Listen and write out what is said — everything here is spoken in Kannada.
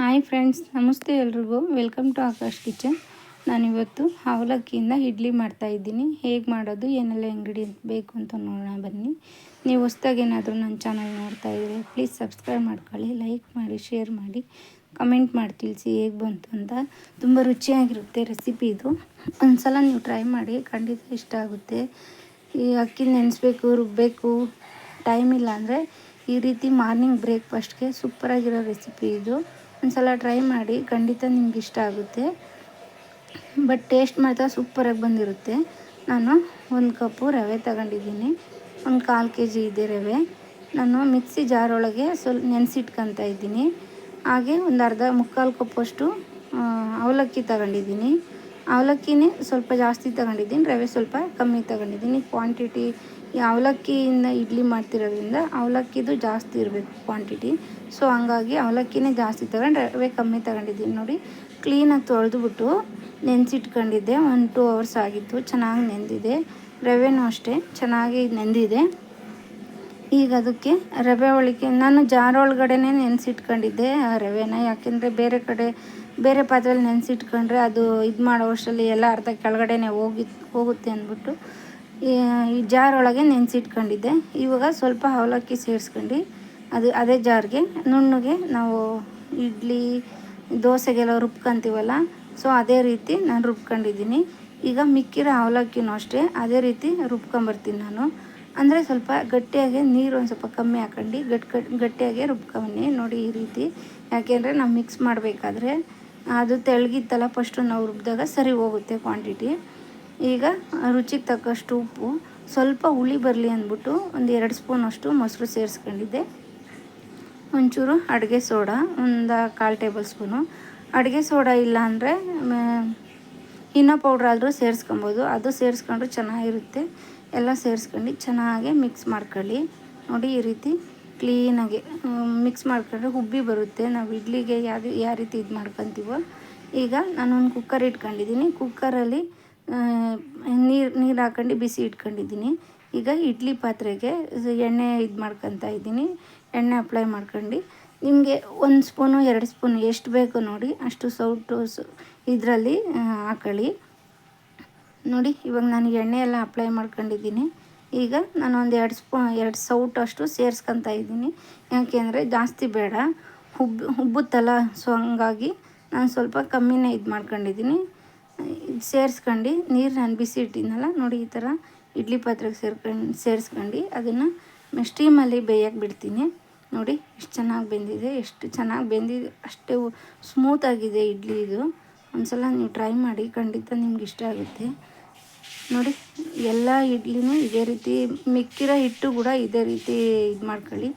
ಹಾಯ್ ಫ್ರೆಂಡ್ಸ್ ನಮಸ್ತೆ ಎಲ್ರಿಗೂ. ವೆಲ್ಕಮ್ ಟು ಆಕಾಶ್ ಕಿಚನ್ ನಾನಿವತ್ತು ಅವಲಕ್ಕಿಯಿಂದ ಇಡ್ಲಿ ಮಾಡ್ತಾಯಿದ್ದೀನಿ ಹೇಗೆ ಮಾಡೋದು, ಏನೆಲ್ಲ ಇಂಗ್ರೀಡಿಯೆಂಟ್ ಬೇಕು ಅಂತ ನೋಡೋಣ ಬನ್ನಿ. ನೀವು ಹೊಸ್ದಾಗಿ ಏನಾದರೂ ನನ್ನ ಚಾನಲ್ ನೋಡ್ತಾ ಇದ್ದರೆ ಪ್ಲೀಸ್ ಸಬ್ಸ್ಕ್ರೈಬ್ ಮಾಡ್ಕೊಳ್ಳಿ ಲೈಕ್ ಮಾಡಿ ಶೇರ್ ಮಾಡಿ. ಕಮೆಂಟ್ ಮಾಡಿ, ತಿಳಿಸಿ ಹೇಗೆ ಬಂತು ಅಂತ. ತುಂಬ ರುಚಿಯಾಗಿರುತ್ತೆ ರೆಸಿಪಿ ಇದು. ಒಂದು ಸಲ ನೀವು ಟ್ರೈ ಮಾಡಿ, ಖಂಡಿತ ಇಷ್ಟ ಆಗುತ್ತೆ. ಈ ಅಕ್ಕಿ ನೆನೆಸ್ಬೇಕು ರುಬ್ಬಬೇಕು ಟೈಮ್ ಇಲ್ಲ ಅಂದರೆ ಈ ರೀತಿ ಮಾರ್ನಿಂಗ್ ಬ್ರೇಕ್ಫಾಸ್ಟ್ಗೆ ಸೂಪರಾಗಿರೋ ರೆಸಿಪಿ ಇದು. ಒಂದು ಸಲ ಟ್ರೈ ಮಾಡಿ, ಖಂಡಿತ ನಿಮ್ಗೆ ಇಷ್ಟ ಆಗುತ್ತೆ. ಬಟ್ ಟೇಸ್ಟ್ ಮಾತ್ರ ಸೂಪರಾಗಿ ಬಂದಿರುತ್ತೆ. ನಾನು ಒಂದು ಕಪ್ಪು ರವೆ ತಗೊಂಡಿದ್ದೀನಿ. ಒಂದು ಕಾಲು ಕೆ ಜಿ ಇದೆ ರವೆ. ನಾನು ಮಿಕ್ಸಿ ಜಾರೊಳಗೆ ಸ್ವಲ್ಪ ನೆನೆಸಿಟ್ಕೊತಾ ಇದ್ದೀನಿ. ಹಾಗೆ ಒಂದು ಅರ್ಧ ಮುಕ್ಕಾಲು ಕಪ್ಪಷ್ಟು ಅವಲಕ್ಕಿ ತಗೊಂಡಿದ್ದೀನಿ. ಅವಲಕ್ಕಿನೇ ಸ್ವಲ್ಪ ಜಾಸ್ತಿ ತಗೊಂಡಿದ್ದೀನಿ, ರವೆ ಸ್ವಲ್ಪ ಕಮ್ಮಿ ತಗೊಂಡಿದ್ದೀನಿ. ಕ್ವಾಂಟಿಟಿ ಅವಲಕ್ಕಿಯಿಂದ ಇಡ್ಲಿ ಮಾಡ್ತಿರೋದ್ರಿಂದ ಅವಲಕ್ಕಿದು ಜಾಸ್ತಿ ಇರಬೇಕು ಕ್ವಾಂಟಿಟಿ ಸೊ ಹಂಗಾಗಿ ಅವಲಕ್ಕಿನೇ ಜಾಸ್ತಿ ತಗೊಂಡು ರವೆ ಕಮ್ಮಿ ತಗೊಂಡಿದ್ದೀನಿ. ನೋಡಿ ಕ್ಲೀನಾಗಿ ತೊಳೆದುಬಿಟ್ಟು ನೆನೆಸಿಟ್ಕೊಂಡಿದ್ದೆ. ಒನ್ ಟೂ ಅವರ್ಸ್ ಆಗಿತ್ತು. ಚೆನ್ನಾಗಿ ನೆಂದಿದೆ. ರವೆನೂ ಅಷ್ಟೇ. ಚೆನ್ನಾಗಿ ನೆಂದಿದೆ. ಈಗ ಅದಕ್ಕೆ ರವೆ ಒಳಗೆ ನಾನು ಜಾರ ಒಳಗಡೆನೇ ನೆನೆಸಿಟ್ಕೊಂಡಿದ್ದೆ ಆ ರವೆನ. ಯಾಕೆಂದರೆ ಬೇರೆ ಕಡೆ, ಬೇರೆ ಪಾತ್ರೆಯಲ್ಲಿ ನೆನೆಸಿಟ್ಕೊಂಡ್ರೆ ಅದು ಇದು ಮಾಡೋ ವರ್ಷದಲ್ಲಿ ಎಲ್ಲ ಅರ್ಧ ಕೆಳಗಡೆನೆ ಹೋಗಿ, ಹೋಗುತ್ತೆ ಅಂದ್ಬಿಟ್ಟು. ಈ ಜಾರ್ ಒಳಗೆ ನೆನೆಸಿಟ್ಕೊಂಡಿದ್ದೆ. ಇವಾಗ ಸ್ವಲ್ಪ ಅವಲಕ್ಕಿ ಸೇರಿಸ್ಕೊಂಡು ಅದು, ಅದೇ ಜಾರ್ಗೆ ನುಣ್ಣಗೆ ನಾವು ಇಡ್ಲಿ, ದೋಸೆಗೆಲ್ಲ ರುಬ್ಕೊಂತೀವಲ್ಲ ಸೊ ಅದೇ ರೀತಿ ನಾನು ರುಬ್ಕೊಂಡಿದ್ದೀನಿ. ಈಗ ಮಿಕ್ಕಿರೋ ಅವಲಕ್ಕಿನೂ ಅಷ್ಟೇ, ಅದೇ ರೀತಿ ರುಬ್ಕೊಂಬರ್ತೀನಿ ನಾನು. ಅಂದರೆ ಸ್ವಲ್ಪ ಗಟ್ಟಿಯಾಗಿ ನೀರು ಒಂದು ಸ್ವಲ್ಪ ಕಮ್ಮಿ ಹಾಕೊಂಡು ಗಟ್ಟಿ ಗಟ್ಟಿಯಾಗೆ ರುಬ್ಕೊಂಬನ್ನಿ. ನೋಡಿ ಈ ರೀತಿ, ಯಾಕೆಂದರೆ ನಾವು ಮಿಕ್ಸ್ ಮಾಡಬೇಕಾದ್ರೆ ಅದು ತೆಳಗಿತ್ತಲ್ಲ ಫಸ್ಟು ನಾವು ರುಬ್ಬಿದಾಗ ಸರಿ ಹೋಗುತ್ತೆ ಕ್ವಾಂಟಿಟಿ ಈಗ ರುಚಿಗೆ ತಕ್ಕಷ್ಟು ಉಪ್ಪು. ಸ್ವಲ್ಪ ಹುಳಿ ಬರಲಿ ಅಂದ್ಬಿಟ್ಟು ಒಂದು ಎರಡು ಸ್ಪೂನಷ್ಟು ಮೊಸರು ಸೇರಿಸ್ಕೊಂಡಿದ್ದೆ. ಒಂಚೂರು ಅಡುಗೆ ಸೋಡಾ, ಒಂದು ಕಾಲು ಟೇಬಲ್ ಸ್ಪೂನು. ಅಡುಗೆ ಸೋಡಾ ಇಲ್ಲ ಅಂದರೆ ಇನ್ನ ಪೌಡ್ರ್ ಆದರೂ ಸೇರಿಸ್ಕೊಬೋದು. ಅದು ಸೇರಿಸ್ಕೊಂಡ್ರೆ ಚೆನ್ನಾಗಿರುತ್ತೆ. ಎಲ್ಲ ಸೇರಿಸ್ಕೊಂಡು ಚೆನ್ನಾಗಿ ಮಿಕ್ಸ್ ಮಾಡ್ಕೊಳ್ಳಿ. ನೋಡಿ ಈ ರೀತಿ ಕ್ಲೀನಾಗಿ ಮಿಕ್ಸ್ ಮಾಡ್ಕೊಂಡ್ರೆ ಹುಬ್ಬಿ ಬರುತ್ತೆ. ನಾವು ಇಡ್ಲಿಗೆ ಯಾವ ಯಾವ ರೀತಿ ಇದು ಮಾಡ್ಕೊತೀವೋ. ಈಗ ನಾನೊಂದು ಕುಕ್ಕರ್ ಇಟ್ಕೊಂಡಿದ್ದೀನಿ. ಕುಕ್ಕರಲ್ಲಿ ನೀರು ನೀರು ಹಾಕೊಂಡು ಬಿಸಿ ಇಟ್ಕೊಂಡಿದ್ದೀನಿ. ಈಗ ಇಡ್ಲಿ ಪಾತ್ರೆಗೆ ಎಣ್ಣೆ ಇದು ಮಾಡ್ಕೊತಾ ಇದ್ದೀನಿ. ಎಣ್ಣೆ ಅಪ್ಲೈ ಮಾಡ್ಕೊಂಡು ನಿಮಗೆ ಒಂದು ಸ್ಪೂನು ಎರಡು ಸ್ಪೂನು ಎಷ್ಟು ಬೇಕು ನೋಡಿ, ಅಷ್ಟು ಸೌಟು ಇದರಲ್ಲಿ ಹಾಕೊಳ್ಳಿ. ನೋಡಿ, ಇವಾಗ ನಾನು ಎಣ್ಣೆ ಎಲ್ಲ ಅಪ್ಲೈ ಮಾಡ್ಕೊಂಡಿದ್ದೀನಿ. ಈಗ ನಾನು ಒಂದು ಎರಡು ಸ್ಪೂ ಎರಡು ಸೌಟು ಅಷ್ಟು ಸೇರಿಸ್ಕೊತಾ ಇದ್ದೀನಿ. ಯಾಕೆಂದರೆ ಜಾಸ್ತಿ ಬೇಡ. ಹುಬ್ಬು ಹುಬ್ಬುತ್ತಲ್ಲ ಸೊ ಹಂಗಾಗಿ ನಾನು ಸ್ವಲ್ಪ ಕಮ್ಮಿನೇ ಇದು ಮಾಡ್ಕೊಂಡಿದ್ದೀನಿ. ಸೇರಿಸ್ಕೊಂಡು ನೀರು ನಾನು ಬಿಸಿ ಇಟ್ಟಿದ್ನಲ್ಲ, ನೋಡಿ ಈ ಥರ ಇಡ್ಲಿ ಪಾತ್ರೆಗೆ ಸೇರ್ಕೊಂಡು, ಸೇರಿಸ್ಕೊಂಡು, ಅದನ್ನು ಸ್ಟೀಮಲ್ಲಿ ಬೇಯಕ್ಕೆ ಬಿಡ್ತೀನಿ. ನೋಡಿ ಎಷ್ಟು ಚೆನ್ನಾಗಿ ಬೆಂದಿದೆ, ಎಷ್ಟು ಚೆನ್ನಾಗಿ ಬೆಂದಿದೆ, ಅಷ್ಟೇ ಸ್ಮೂತಾಗಿದೆ ಇಡ್ಲಿ ಇದು. ಒಂದ್ಸಲ ನೀವು ಟ್ರೈ ಮಾಡಿ, ಖಂಡಿತ ನಿಮ್ಗೆ ಇಷ್ಟ ಆಗುತ್ತೆ. ನೋಡಿ, ಎಲ್ಲ ಇಡ್ಲಿನೂ ಇದೇ ರೀತಿ, ಮಿಕ್ಕಿರೋ ಹಿಟ್ಟು ಕೂಡ ಇದೇ ರೀತಿ ಇದು ಮಾಡ್ಕೊಳ್ಳಿ